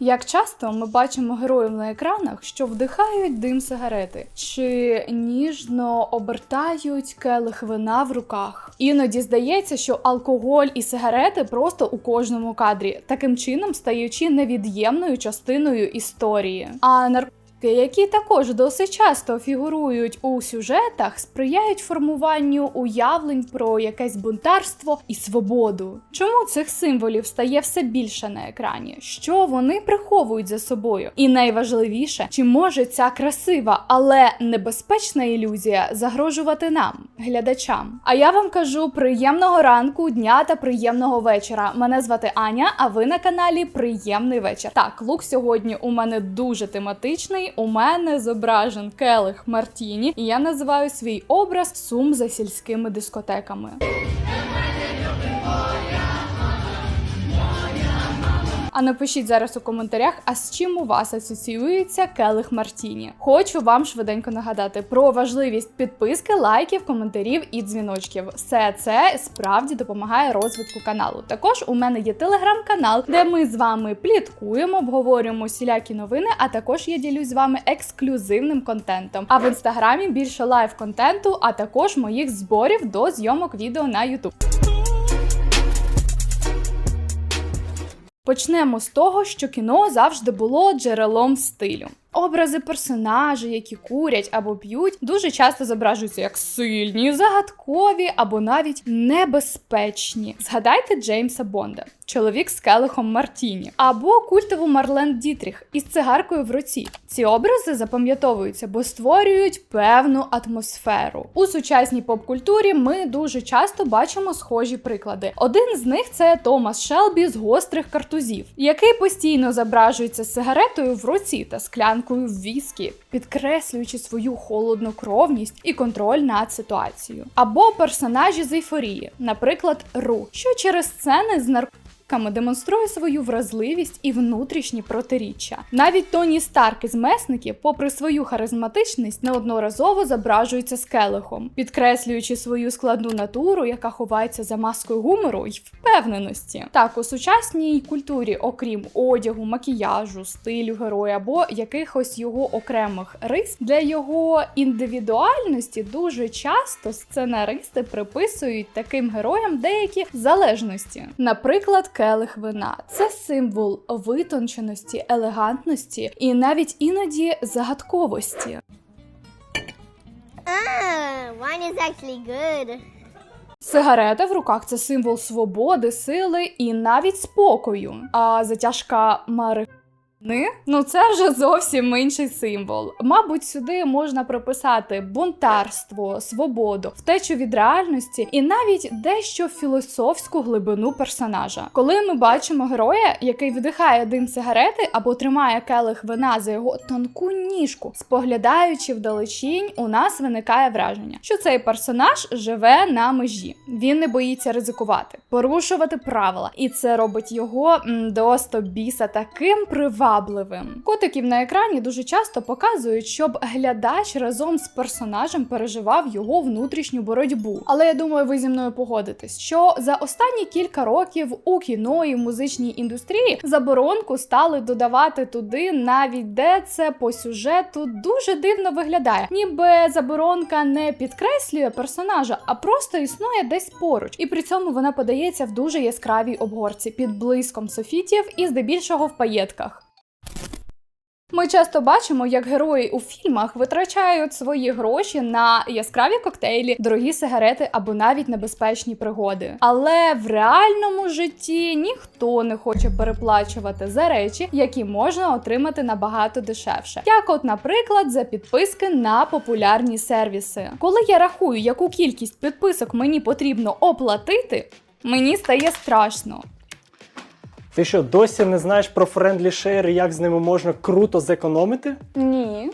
Як часто ми бачимо героїв на екранах, що вдихають дим сигарети, чи ніжно обертають келих вина в руках. Іноді здається, що алкоголь і сигарети просто у кожному кадрі, таким чином стаючи невід'ємною частиною історії. А наркотики, які також досить часто фігурують у сюжетах, сприяють формуванню уявлень про якесь бунтарство і свободу. Чому цих символів стає все більше на екрані? Що вони приховують за собою? І найважливіше, чи може ця красива, але небезпечна ілюзія загрожувати нам, глядачам? А я вам кажу приємного ранку, дня та приємного вечора. Мене звати Аня, а ви на каналі Приємний вечір. Так, лук сьогодні у мене дуже тематичний. У мене зображен келих Мартіні, і я називаю свій образ сум за сільськими дискотеками. А напишіть зараз у коментарях, а з чим у вас асоціюється келих Мартіні. Хочу вам швиденько нагадати про важливість підписки, лайків, коментарів і дзвіночків. Все це справді допомагає розвитку каналу. Також у мене є телеграм-канал, де ми з вами пліткуємо, обговорюємо всілякі новини, а також я ділюсь з вами ексклюзивним контентом. А в інстаграмі більше лайв контенту, а також моїх зборів до зйомок відео на YouTube. Почнемо з того, що кіно завжди було джерелом стилю. Образи персонажів, які курять або п'ють, дуже часто зображуються як сильні, загадкові або навіть небезпечні. Згадайте Джеймса Бонда, чоловік з келихом Мартіні, або культову Марлен Дітріх із цигаркою в руці. Ці образи запам'ятовуються, бо створюють певну атмосферу. У сучасній поп-культурі ми дуже часто бачимо схожі приклади. Один з них це Томас Шелбі з гострих картузів, який постійно зображується сигаретою в руці та склянкою в віскі, підкреслюючи свою холоднокровність і контроль над ситуацією. Або персонажі з ейфорії, наприклад, Ру, що через сцени з наркотиками демонструє свою вразливість і внутрішні протиріччя. Навіть Тоні Старк із месників, попри свою харизматичність, неодноразово зображується з келихом, підкреслюючи свою складну натуру, яка ховається за маскою гумору й впевненості. Так, у сучасній культурі, окрім одягу, макіяжу, стилю героя або якихось його окремих рис, для його індивідуальності дуже часто сценаристи приписують таким героям деякі залежності. Наприклад, келих вина це символ витонченості, елегантності і навіть іноді загадковості. Ah, wine is actually good. Сигарета в руках це символ свободи, сили і навіть спокою. А затяжка марихуани Ну, це вже зовсім інший символ. Мабуть, сюди можна приписати бунтарство, свободу, втечу від реальності і навіть дещо філософську глибину персонажа. Коли ми бачимо героя, який вдихає дим сигарети або тримає келих вина за його тонку ніжку, споглядаючи вдалечінь, у нас виникає враження, що цей персонаж живе на межі. Він не боїться ризикувати, порушувати правила, і це робить його м, до стобіса таким привабливим. Котиків на екрані дуже часто показують, щоб глядач разом з персонажем переживав його внутрішню боротьбу. Але я думаю, ви зі мною погодитесь, що за останні кілька років у кіно і музичній індустрії заборонку стали додавати туди, навіть де це по сюжету дуже дивно виглядає, ніби заборонка не підкреслює персонажа, а просто існує десь поруч, і при цьому вона подається в дуже яскравій обгорці під блиском софітів і здебільшого в паєтках. Ми часто бачимо, як герої у фільмах витрачають свої гроші на яскраві коктейлі, дорогі сигарети або навіть небезпечні пригоди. Але в реальному житті ніхто не хоче переплачувати за речі, які можна отримати набагато дешевше. Як, от, наприклад, за підписки на популярні сервіси. Коли я рахую, яку кількість підписок мені потрібно оплатити, мені стає страшно. Ти що, досі не знаєш про френдлі шейри, як з ними можна круто зекономити? Ні.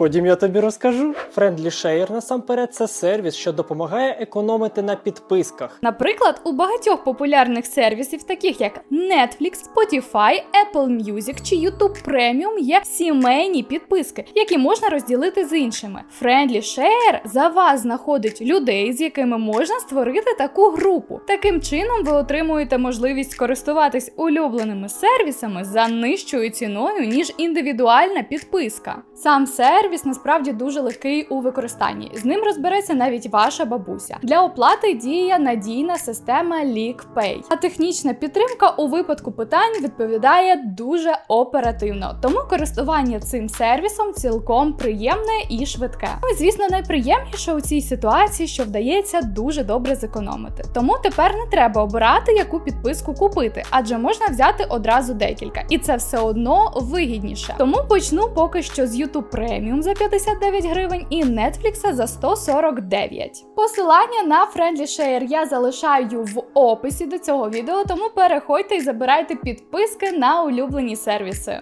Ходім, я тобі розкажу. Friendly Share насамперед це сервіс, що допомагає економити на підписках. Наприклад, у багатьох популярних сервісів, таких як Netflix, Spotify, Apple Music чи YouTube Premium, є сімейні підписки, які можна розділити з іншими. Friendly Share за вас знаходить людей, з якими можна створити таку групу. Таким чином, ви отримуєте можливість користуватись улюбленими сервісами за нижчою ціною, ніж індивідуальна підписка. Сам сервіс насправді дуже легкий у використанні. З ним розбереться навіть ваша бабуся. Для оплати діє надійна система LeakPay. А технічна підтримка у випадку питань відповідає дуже оперативно. Тому користування цим сервісом цілком приємне і швидке. Ну звісно, найприємніше у цій ситуації, що вдається дуже добре зекономити. Тому тепер не треба обирати, яку підписку купити, адже можна взяти одразу декілька, і це все одно вигідніше. Тому почну поки що з YouTube Premium за 59 гривень і Netflix за 149. Посилання на Friendly Share я залишаю в описі до цього відео, тому переходьте і забирайте підписки на улюблені сервіси.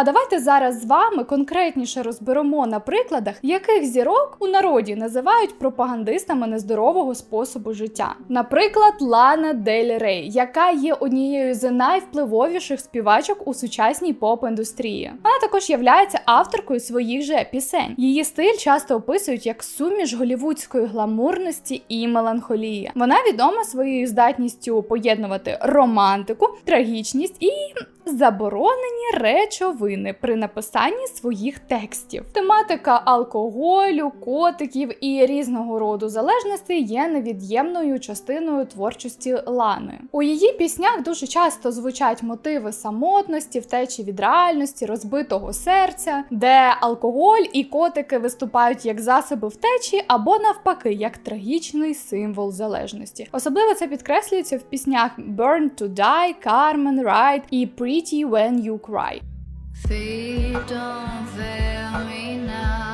А давайте зараз з вами конкретніше розберемо на прикладах, яких зірок у народі називають пропагандистами нездорового способу життя. Наприклад, Лана Дель Рей, яка є однією з найвпливовіших співачок у сучасній поп-індустрії. Вона також являється авторкою своїх же пісень. Її стиль часто описують як суміш голівудської гламурності і меланхолії. Вона відома своєю здатністю поєднувати романтику, трагічність і заборонені речовини при написанні своїх текстів. Тематика алкоголю, котиків і різного роду залежностей є невід'ємною частиною творчості Лани. У її піснях дуже часто звучать мотиви самотності, втечі від реальності, розбитого серця, де алкоголь і котики виступають як засоби втечі або навпаки, як трагічний символ залежності. Особливо це підкреслюється в піснях Burn to Die, Carmen Ride і Pretty When You Cry. Feet don't fail me now.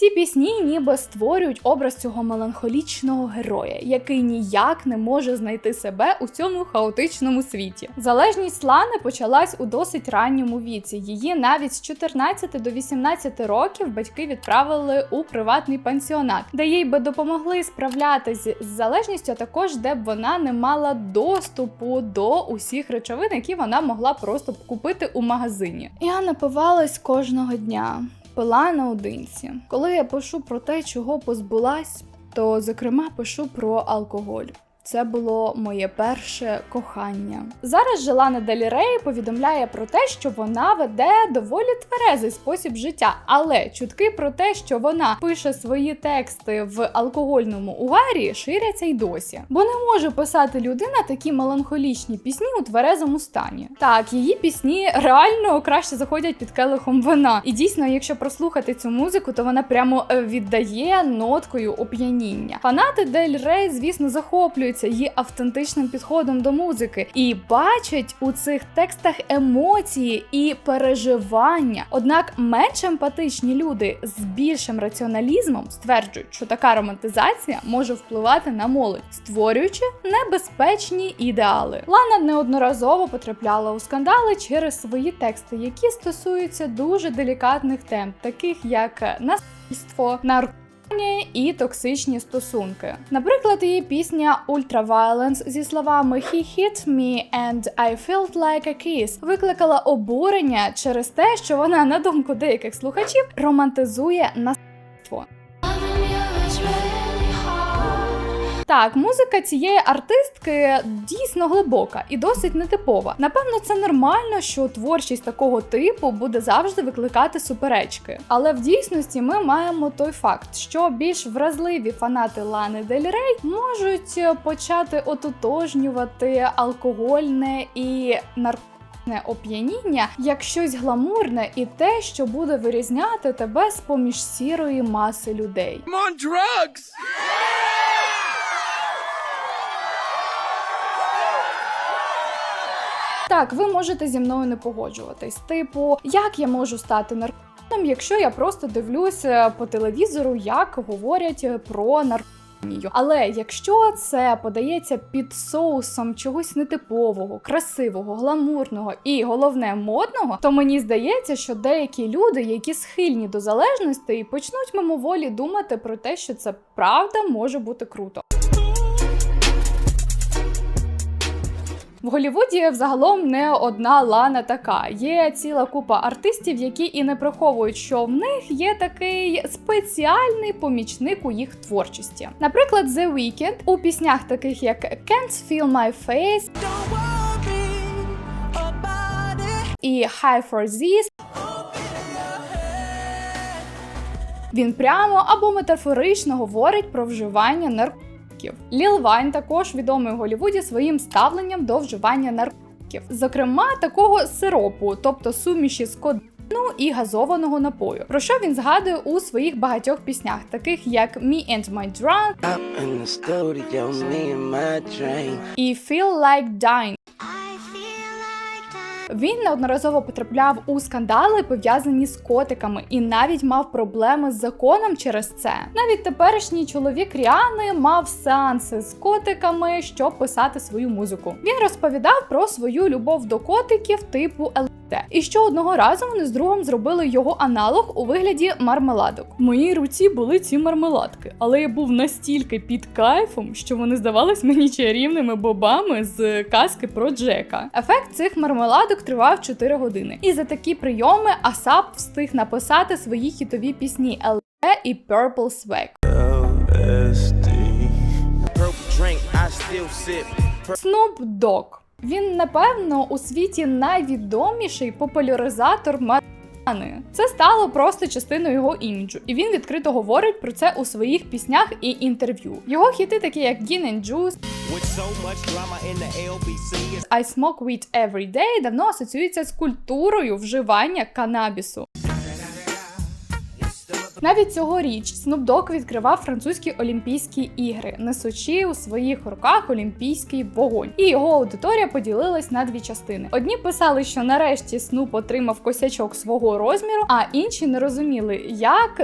Ці пісні ніби створюють образ цього меланхолічного героя, який ніяк не може знайти себе у цьому хаотичному світі. Залежність Лани почалась у досить ранньому віці. Її навіть з 14 до 18 років батьки відправили у приватний пансіонат, де їй би допомогли справлятися з залежністю, а також де б вона не мала доступу до усіх речовин, які вона могла просто купити у магазині. Я напивалась кожного дня пила наодинці. Коли я пишу про те, чого позбулась, то зокрема пишу про алкоголь. Це було моє перше кохання. Зараз Желана Делі Рей повідомляє про те, що вона веде доволі тверезий спосіб життя, але чутки про те, що вона пише свої тексти в алкогольному угарі, ширяться й досі. Бо не може писати людина такі меланхолічні пісні у тверезому стані. Так, її пісні реально краще заходять під келихом вина. І дійсно, якщо прослухати цю музику, то вона прямо е, віддає ноткою оп'яніння. Фанати Дель Рей, звісно, захоплюються її автентичним підходом до музики і бачать у цих текстах емоції і переживання. Однак менш емпатичні люди з більшим раціоналізмом стверджують, що така романтизація може впливати на молодь, створюючи небезпечні ідеали. Лана неодноразово потрапляла у скандали через свої тексти, які стосуються дуже делікатних тем, таких як насильство, наркотики, і токсичні стосунки. Наприклад, її пісня Ultraviolence зі словами He hit me and I felt like a kiss викликала обурення через те, що вона, на думку деяких слухачів, романтизує насильство. Так, музика цієї артистки дійсно глибока і досить нетипова. Напевно, це нормально, що творчість такого типу буде завжди викликати суперечки. Але в дійсності ми маємо той факт, що більш вразливі фанати Лани Дель Рей можуть почати ототожнювати алкогольне і наркотичне оп'яніння як щось гламурне і те, що буде вирізняти тебе з поміж сірої маси людей. I'm on drugs! Так, ви можете зі мною не погоджуватись. Типу, як я можу стати наркоманом? якщо я просто дивлюся по телевізору, як говорять про наркоманію. Але якщо це подається під соусом чогось нетипового, красивого, гламурного і головне модного, то мені здається, що деякі люди, які схильні до залежності, почнуть мимоволі думати про те, що це правда може бути круто. В Голлівуді взагалом не одна лана така. Є ціла купа артистів, які і не приховують, що в них є такий спеціальний помічник у їх творчості. Наприклад, The Weeknd у піснях, таких як Can't Feel My Face і High for This, він прямо або метафорично говорить про вживання наркотиків. Ліл Вайн також відомий у Голлівуді своїм ставленням до вживання наркотиків, зокрема такого сиропу, тобто суміші з кодину і газованого напою, про що він згадує у своїх багатьох піснях, таких як Me and My Drunk studio, me and my і Feel Like Dying. Він неодноразово потрапляв у скандали, пов'язані з котиками, і навіть мав проблеми з законом через це. Навіть теперішній чоловік Ріани мав сеанси з котиками, щоб писати свою музику. Він розповідав про свою любов до котиків типу ЛСД. І що одного разу вони з другом зробили його аналог у вигляді мармеладок. В моїй руці були ці мармеладки, але я був настільки під кайфом, що вони здавались мені чарівними бобами з казки про Джека. Ефект цих мармеладок тривав 4 години. І за такі прийоми Асап встиг написати свої хітові пісні ЛД і Purple Swag. Sip. Snoop Dogg. Він, напевно, у світі найвідоміший популяризатор марихуани. Це стало просто частиною його іміджу, і він відкрито говорить про це у своїх піснях і інтерв'ю. Його хіти, такі як Gin and Juice, I Smoke Weed Every Day давно асоціюється з культурою вживання канабісу. Навіть цьогоріч Snoop Dogg відкривав французькі Олімпійські ігри, несучи у своїх руках олімпійський вогонь. І його аудиторія поділилась на дві частини. Одні писали, що нарешті Snoop отримав косячок свого розміру, а інші не розуміли, як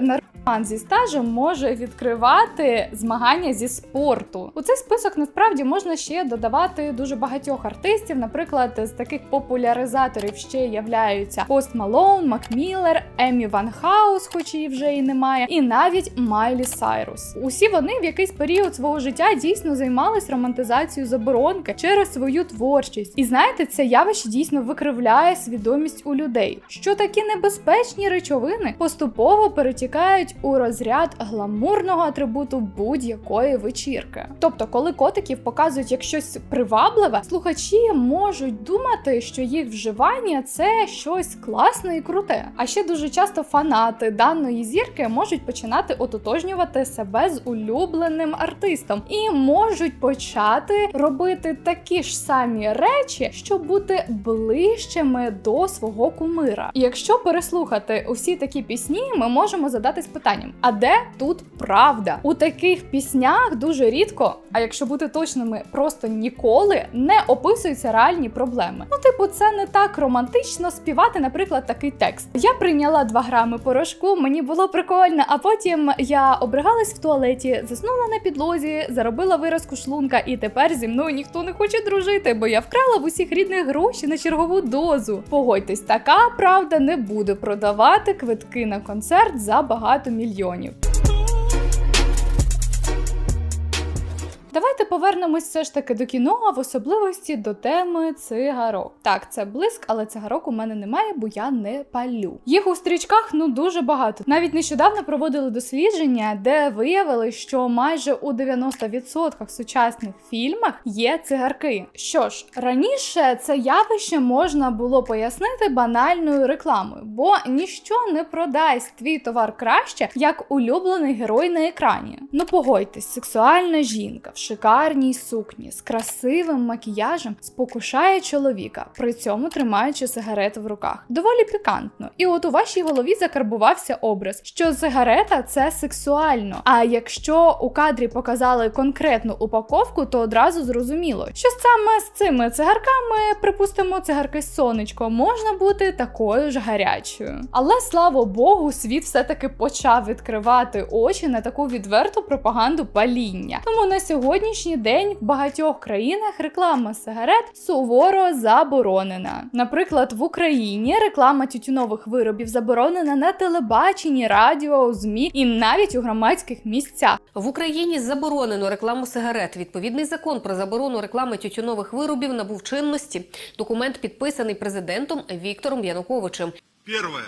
наркоман зі стажем може відкривати змагання зі спорту. У цей список насправді можна ще додавати дуже багатьох артистів. Наприклад, з таких популяризаторів ще являються Пост Малоун, Макміллер, Емі Ван Хаус, хоч її вже і немає, і навіть Майлі Сайрус. Усі вони в якийсь період свого життя дійсно займались романтизацією заборонки через свою творчість. І знаєте, це явище дійсно викривляє свідомість у людей, що такі небезпечні речовини поступово перетікають у розряд гламурного атрибуту будь-якої вечірки. Тобто, коли котиків показують як щось привабливе, слухачі можуть думати, що їх вживання це щось класне і круте. А ще дуже часто фанати даної зірки можуть починати ототожнювати себе з улюбленим артистом і можуть почати робити такі ж самі речі, щоб бути ближчими до свого кумира. І якщо переслухати усі такі пісні, ми можемо задатись питанням: а де тут правда? У таких піснях дуже рідко, а якщо бути точними, просто ніколи не описуються реальні проблеми. Ну, типу, це не так романтично співати, наприклад, такий текст. Я прийняла 2 грами порошку, мені було прикольно, а потім я обригалась в туалеті, заснула на підлозі, заробила виразку шлунка, і тепер зі мною ніхто не хоче дружити, бо я вкрала в усіх рідних гроші на чергову дозу. Погодьтесь, така правда не буде продавати квитки на концерт за багато мільйонів. Давайте повернемось все ж таки до кіно, а в особливості до теми цигарок. Так, це блиск, але цигарок у мене немає, бо я не палю. Їх у стрічках ну дуже багато. Навіть нещодавно проводили дослідження, де виявили, що майже у 90% сучасних фільмах є цигарки. Що ж, раніше це явище можна було пояснити банальною рекламою, бо ніщо не продасть твій товар краще, як улюблений герой на екрані. Ну погодьтесь, сексуальна жінка в шикарній сукні з красивим макіяжем спокушає чоловіка, при цьому тримаючи сигарету в руках. Доволі пікантно. І от у вашій голові закарбувався образ, що сигарета це сексуально. А якщо у кадрі показали конкретну упаковку, то одразу зрозуміло, що саме з цими цигарками, припустимо, цигарки сонечко, можна бути такою ж гарячою. Але слава Богу, світ все-таки почав відкривати очі на таку відверту пропаганду паління. Тому на сьогоднішній день в багатьох країнах реклама сигарет суворо заборонена. Наприклад, в Україні реклама тютюнових виробів заборонена на телебаченні, радіо, ЗМІ і навіть у громадських місцях. В Україні заборонено рекламу сигарет. Відповідний закон про заборону реклами тютюнових виробів набув чинності. Документ підписаний президентом Віктором Януковичем. Первое.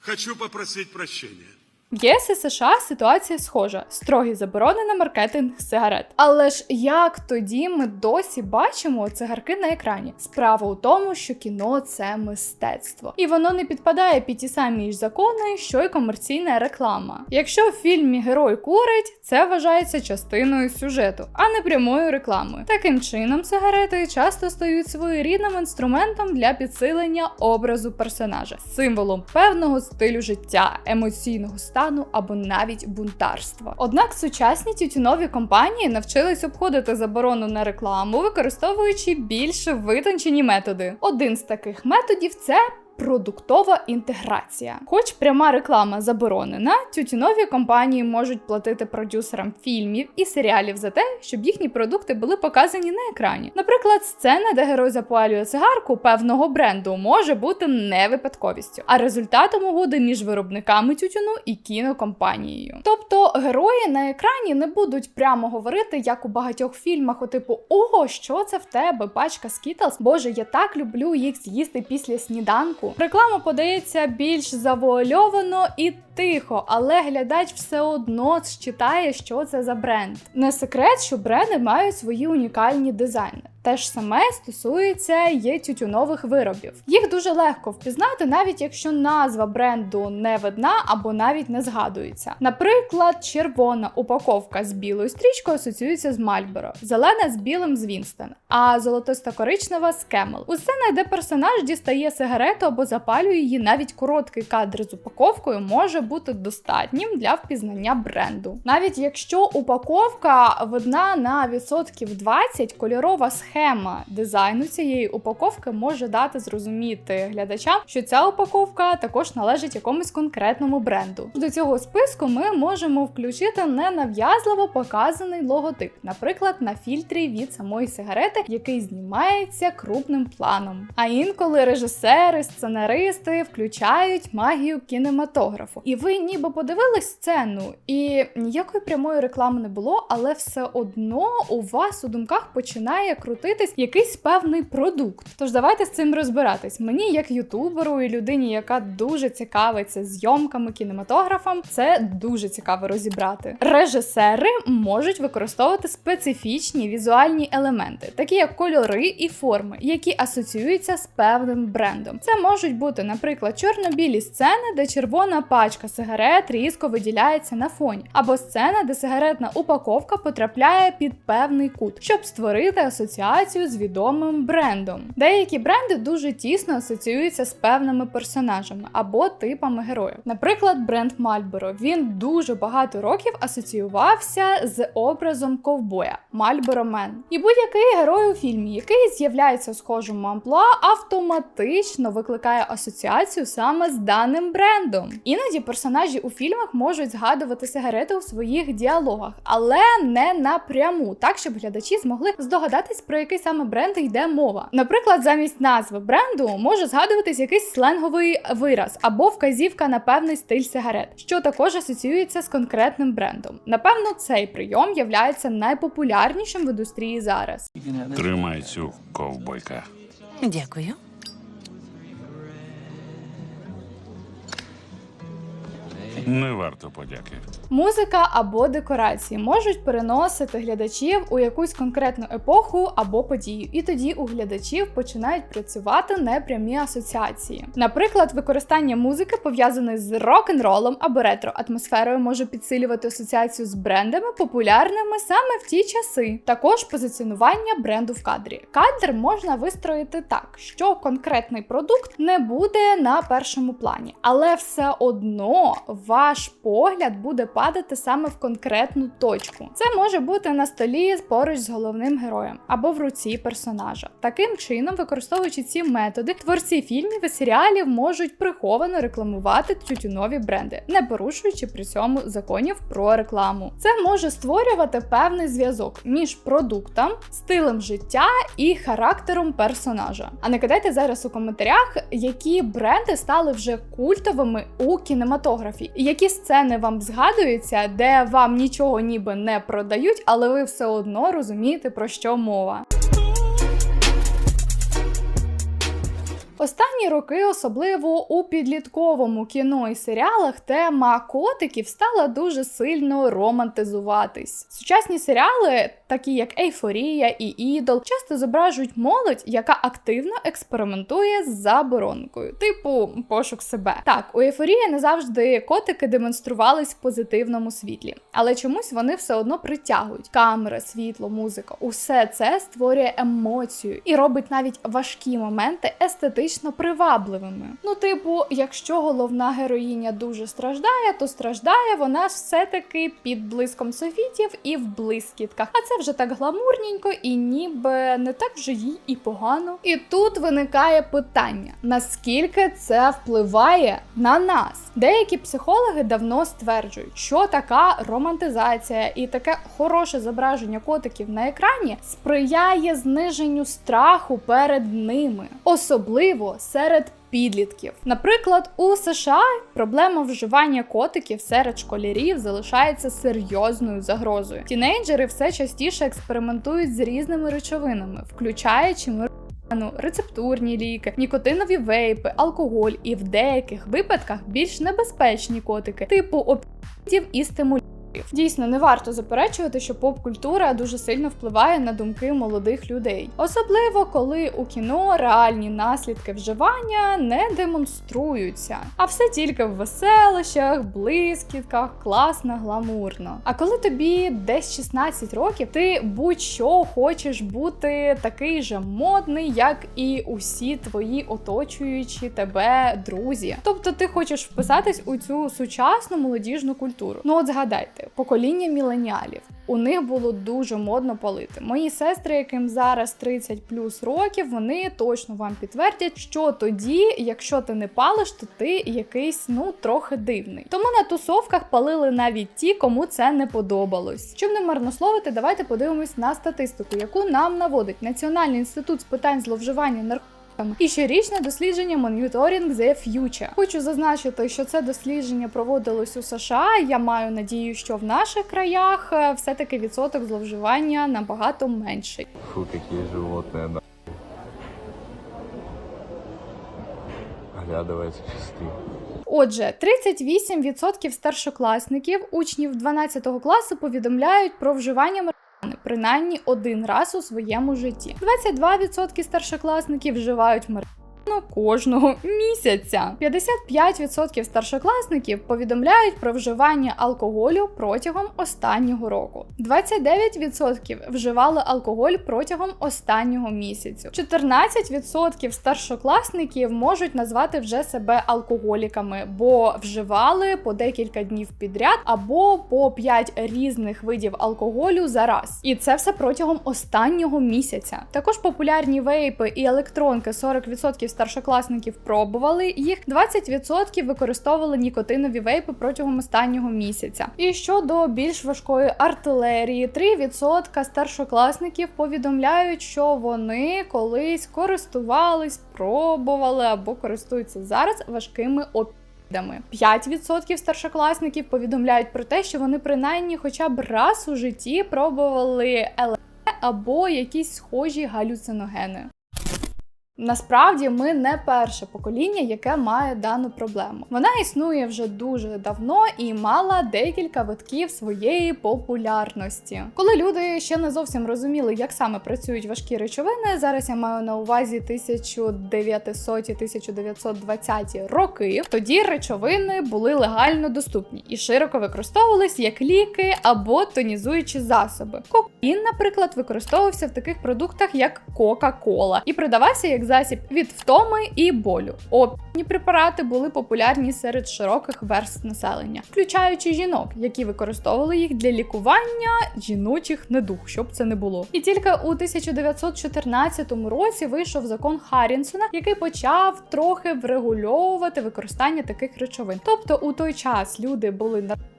Хочу попросить прощения. В ЄС і США ситуація схожа: строгий заборони на маркетинг сигарет. Але ж як тоді ми досі бачимо цигарки на екрані? Справа у тому, що кіно це мистецтво, і воно не підпадає під ті самі ж закони, що й комерційна реклама. Якщо в фільмі герой курить, це вважається частиною сюжету, а не прямою рекламою. Таким чином, сигарети часто стають своєрідним інструментом для підсилення образу персонажа, символом певного стилю життя, емоційного стану або навіть бунтарства. Однак сучасні тютюнові компанії навчились обходити заборону на рекламу, використовуючи більш витончені методи. Один з таких методів це. Продуктова інтеграція. Хоч пряма реклама заборонена, тютюнові компанії можуть платити продюсерам фільмів і серіалів за те, щоб їхні продукти були показані на екрані. Наприклад, сцена, де герой запалює цигарку певного бренду, може бути не випадковістю, а результатом угоди між виробниками тютюну і кінокомпанією. Тобто герої на екрані не будуть прямо говорити, як у багатьох фільмах, у типу Ого, що це в тебе? Пачка Skittles? Боже, я так люблю їх з'їсти після сніданку. Реклама подається більш завуальовано і тихо, але глядач все одно считає, що це за бренд. Не секрет, що бренди мають свої унікальні дизайни. Те ж саме стосується є тютюнових виробів. Їх дуже легко впізнати, навіть якщо назва бренду не видна або навіть не згадується. Наприклад, червона упаковка з білою стрічкою асоціюється з Marlboro, зелена з білим з Winston, а золотисто-коричнева з Camel. У сценах, персонаж дістає сигарету або запалює її, навіть короткий кадр з упаковкою може бути достатнім для впізнання бренду. Навіть якщо упаковка видна на відсотків 20, кольорова схема дизайну цієї упаковки може дати зрозуміти глядачам, що ця упаковка також належить якомусь конкретному бренду. До цього списку ми можемо включити ненав'язливо показаний логотип, наприклад, на фільтрі від самої сигарети, який знімається крупним планом. А інколи режисери, сценаристи включають магію кінематографу. І ви ніби подивились сцену, і ніякої прямої реклами не було, але все одно у вас у думках починає крутитись якийсь певний продукт. Тож давайте з цим розбиратись. Мені, як ютуберу і людині, яка дуже цікавиться зйомками кінематографом, це дуже цікаво розібрати. Режисери можуть використовувати специфічні візуальні елементи, такі як кольори і форми, які асоціюються з певним брендом. Це можуть бути, наприклад, чорно-білі сцени, де червона пачка сигарет різко виділяється на фоні, або сцена, де сигаретна упаковка потрапляє під певний кут, щоб створити асоціацію з відомим брендом. Деякі бренди дуже тісно асоціюються з певними персонажами або типами героїв. Наприклад, бренд Marlboro. Він дуже багато років асоціювався з образом ковбоя Marlboro Man. І будь-який герой у фільмі, який з'являється в схожому амплуа, автоматично викликає асоціацію саме з даним брендом. Іноді персонажі у фільмах можуть згадувати сигарети у своїх діалогах, але не напряму, так щоб глядачі змогли здогадатись, про який саме бренд йде мова. Наприклад, замість назви бренду може згадуватись якийсь сленговий вираз або вказівка на певний стиль сигарет, що також асоціюється з конкретним брендом. Напевно, цей прийом являється найпопулярнішим в індустрії зараз. Тримай цю ковбойка. Не варто подяки. Музика або декорації можуть переносити глядачів у якусь конкретну епоху або подію, і тоді у глядачів починають працювати непрямі асоціації. Наприклад, використання музики пов'язаної з рок-н-ролом або ретро-атмосферою може підсилювати асоціацію з брендами, популярними саме в ті часи. Також позиціонування бренду в кадрі. Кадр можна вистроїти так, що конкретний продукт не буде на першому плані, але все одно ваш погляд буде падати саме в конкретну точку. Це може бути на столі поруч з головним героєм або в руці персонажа. Таким чином, використовуючи ці методи, творці фільмів і серіалів можуть приховано рекламувати тютюнові бренди, не порушуючи при цьому законів про рекламу. Це може створювати певний зв'язок між продуктом, стилем життя і характером персонажа. А не кидайте зараз у коментарях, які бренди стали вже культовими у кінематографі, які сцени вам згадуються, де вам нічого ніби не продають, але ви все одно розумієте про що мова. Останні роки, особливо у підлітковому кіно і серіалах, тема котиків стала дуже сильно романтизуватись. Сучасні серіали, такі як Ейфорія і Ідол, часто зображують молодь, яка активно експериментує з заборонкою, типу пошук себе. Так, у Ейфорії не завжди котики демонструвались в позитивному світлі, але чомусь вони все одно притягують. Камера, світло, музика усе це створює емоцію і робить навіть важкі моменти естетично привабливими. Ну, типу, якщо головна героїня дуже страждає, то страждає вона все-таки під блиском софітів і в блискітках. А це вже так гламурненько і ніби не так вже їй і погано. І тут виникає питання: наскільки це впливає на нас? Деякі психологи давно стверджують, що така романтизація і таке хороше зображення котиків на екрані сприяє зниженню страху перед ними, особливо серед підлітків. Наприклад, у США проблема вживання котиків серед школярів залишається серйозною загрозою. Тінейджери все частіше експериментують з різними речовинами, включаючи рецептурні ліки, нікотинові вейпи, алкоголь і в деяких випадках більш небезпечні котики, типу опіатів і стимулятивів. Дійсно, не варто заперечувати, що поп-культура дуже сильно впливає на думки молодих людей, особливо коли у кіно реальні наслідки вживання не демонструються, а все тільки в веселищах, блискітках, класно, гламурно. А коли тобі десь 16 років, ти будь-що хочеш бути такий же модний, як і усі твої оточуючі тебе друзі. Тобто ти хочеш вписатись у цю сучасну молодіжну культуру. Ну от згадайте, покоління міленіалів. У них було дуже модно палити. Мої сестри, яким зараз 30 плюс років, вони точно вам підтвердять, що тоді, якщо ти не палиш, то ти якийсь ну трохи дивний. Тому на тусовках палили навіть ті, кому це не подобалось. Щоб не марнословити, давайте подивимось на статистику, яку нам наводить Національний інститут з питань зловживання наркотиками і щорічне дослідження Monitoring the Future. Хочу зазначити, що це дослідження проводилось у США. Я маю надію, що в наших краях е, все-таки відсоток зловживання набагато менший. Фу, какие животные, на. Оглядывается чисты. Отже, 38% старшокласників, учнів 12 класу, повідомляють про вживання марихуани принаймні один раз у своєму житті. 22% старшокласників вживають марихуану кожного місяця. 55% старшокласників повідомляють про вживання алкоголю протягом останнього року. 29% вживали алкоголь протягом останнього місяцю. 14% старшокласників можуть назвати вже себе алкоголіками, бо вживали по декілька днів підряд або по 5 різних видів алкоголю за раз. І це все протягом останнього місяця. Також популярні вейпи і електронки 40% старшокласників пробували їх, 20% використовували нікотинові вейпи протягом останнього місяця. І щодо більш важкої артилерії, 3% старшокласників повідомляють, що вони колись користувались, пробували або користуються зараз важкими опіями. 5% старшокласників повідомляють про те, що вони принаймні хоча б раз у житті пробували ЛСД або якісь схожі галюциногени. Насправді ми не перше покоління, яке має дану проблему. Вона існує вже дуже давно і мала декілька витків своєї популярності. Коли люди ще не зовсім розуміли, як саме працюють важкі речовини, зараз я маю на увазі 1900-1920 роки. Тоді речовини були легально доступні і широко використовувались як ліки або тонізуючі засоби. Кокаїн, наприклад, використовувався в таких продуктах, як Кока-Кола, і продавався як засіб від втоми і болю. Опійні препарати були популярні серед широких верств населення, включаючи жінок, які використовували їх для лікування жіночих недуг, щоб це не було. І тільки у 1914 році вийшов закон Харрінсона, який почав трохи врегульовувати використання таких речовин. Тобто у той час люди були наркоманами,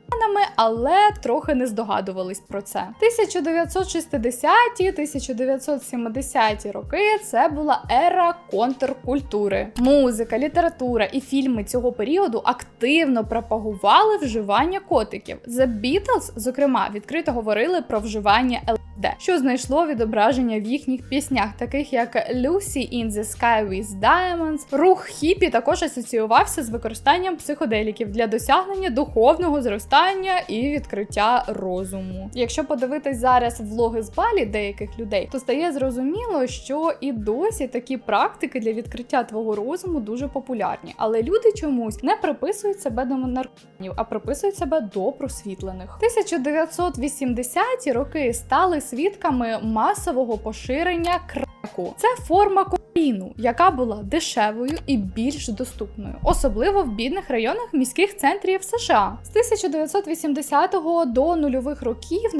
але трохи не здогадувались про це. 1960-1970 роки це була ера контркультури. Музика, література і фільми цього періоду активно пропагували вживання котиків. The Beatles, зокрема, відкрито говорили про вживання ЛСД, що знайшло відображення в їхніх піснях, таких як Lucy in the Sky with Diamonds. Рух хіпі також асоціювався з використанням психоделіків для досягнення духовного зростання і відкриття розуму. Якщо подивитись зараз влоги з балі деяких людей, то стає зрозуміло, що і досі такі практики для відкриття твого розуму дуже популярні, але люди чомусь не приписують себе до наркоманів, а приписують себе до просвітлених. 1980-ті роки стали свідками масового поширення креку. Це форма кокаїну, яка була дешевою і більш доступною, особливо в бідних районах міських центрів США. З 1980 до нульових років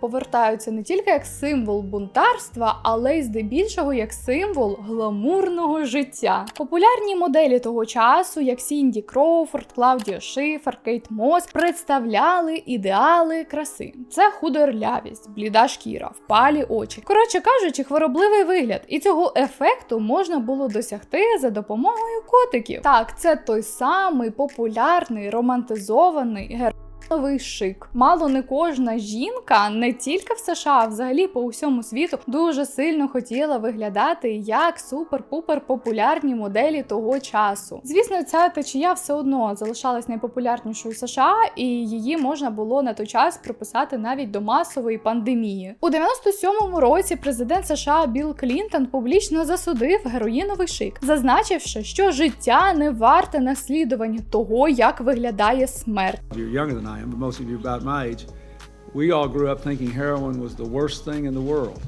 повертаються не тільки як символ бунтарства, але й здебільшого як символ гламурного життя. Популярні моделі того часу, як Сінді Кроуфорд, Клаудія Шифер, Кейт Мос, представляли ідеали краси. Це худорлявість, бліда шкіра, впалі очі. Коротше кажучи, хворобливий вигляд, і цього ефекту можна було досягти за допомогою котиків. Так, це той самий популярний романтизований героїчний Новий шик. Мало не кожна жінка, не тільки в США, а взагалі по усьому світу, дуже сильно хотіла виглядати як супер-пупер популярні моделі того часу. Звісно, ця течія все одно залишалась найпопулярнішою в США, і її можна було на той час приписати навіть до масової пандемії. У 97-му році президент США Білл Клінтон публічно засудив героїновий шик, зазначивши, що життя не варте наслідування того, як виглядає смерть. I am, but most of you about my age. We all grew up thinking heroin was the worst thing in the world.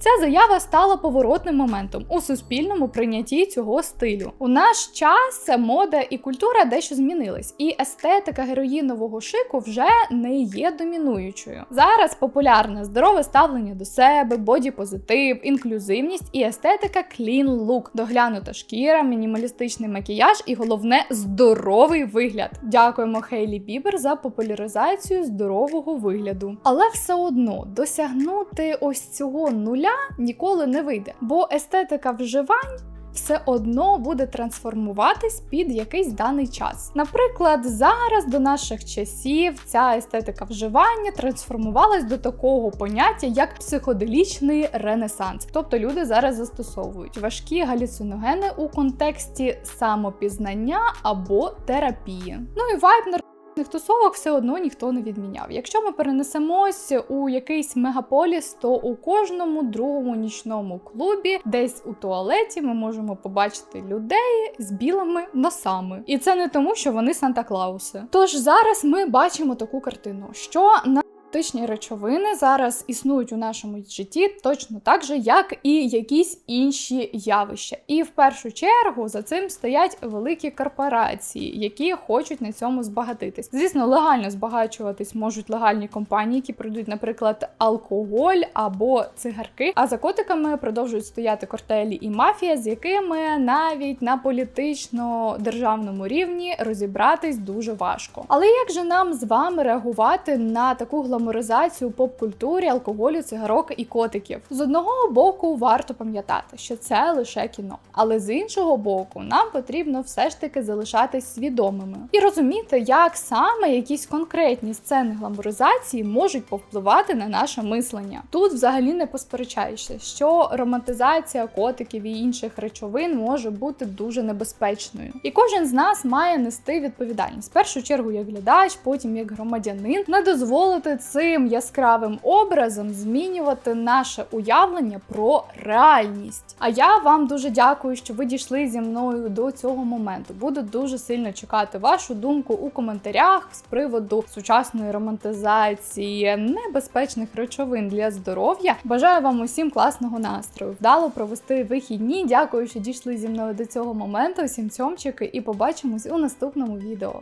Ця заява стала поворотним моментом у суспільному прийнятті цього стилю. У наш час мода і культура дещо змінились, і естетика героїнового шику вже не є домінуючою. Зараз популярне здорове ставлення до себе, бодіпозитив, інклюзивність і естетика clean look, доглянута шкіра, мінімалістичний макіяж і головне здоровий вигляд. Дякуємо Хейлі Бібер за популяризацію здорового вигляду. Але все одно досягнути ось цього нуля ніколи не вийде, бо естетика вживань. Все одно буде трансформуватись під якийсь даний час. Наприклад, зараз до наших часів ця естетика вживання трансформувалась до такого поняття, як психоделічний ренесанс. Тобто люди зараз застосовують важкі галюциногени у контексті самопізнання або терапії. Ну і вайб наркотичних Тусовок все одно ніхто не відміняв. Якщо ми перенесемось у якийсь мегаполіс, то у кожному другому нічному клубі, десь у туалеті, ми можемо побачити людей з білими носами. І це не тому, що вони Санта-Клауси. Тож зараз ми бачимо таку картину, що на Наркотичні речовини зараз існують у нашому житті точно так же, як і якісь інші явища. І в першу чергу за цим стоять великі корпорації, які хочуть на цьому збагатитись. Звісно, легально збагачуватись можуть легальні компанії, які продають, наприклад, алкоголь або цигарки. А за котиками продовжують стояти картелі і мафія, з якими навіть на політично-державному рівні розібратись дуже важко. Але як же нам з вами реагувати на таку глобальну гламуризацію поп-культурі, алкоголю, цигарок і котиків. З одного боку, варто пам'ятати, що це лише кіно, але з іншого боку, нам потрібно все ж таки залишатись свідомими і розуміти, як саме якісь конкретні сцени гламуризації можуть повпливати на наше мислення. Тут взагалі не посперечаєшся, що романтизація котиків і інших речовин може бути дуже небезпечною. І кожен з нас має нести відповідальність. В першу чергу як глядач, потім як громадянин, не дозволити цим яскравим образом змінювати наше уявлення про реальність. А я вам дуже дякую, що ви дійшли зі мною до цього моменту. Буду дуже сильно чекати вашу думку у коментарях з приводу сучасної романтизації небезпечних речовин для здоров'я. Бажаю вам усім класного настрою, вдало провести вихідні. Дякую, що дійшли зі мною до цього моменту. Всім цьомчики, і побачимось у наступному відео.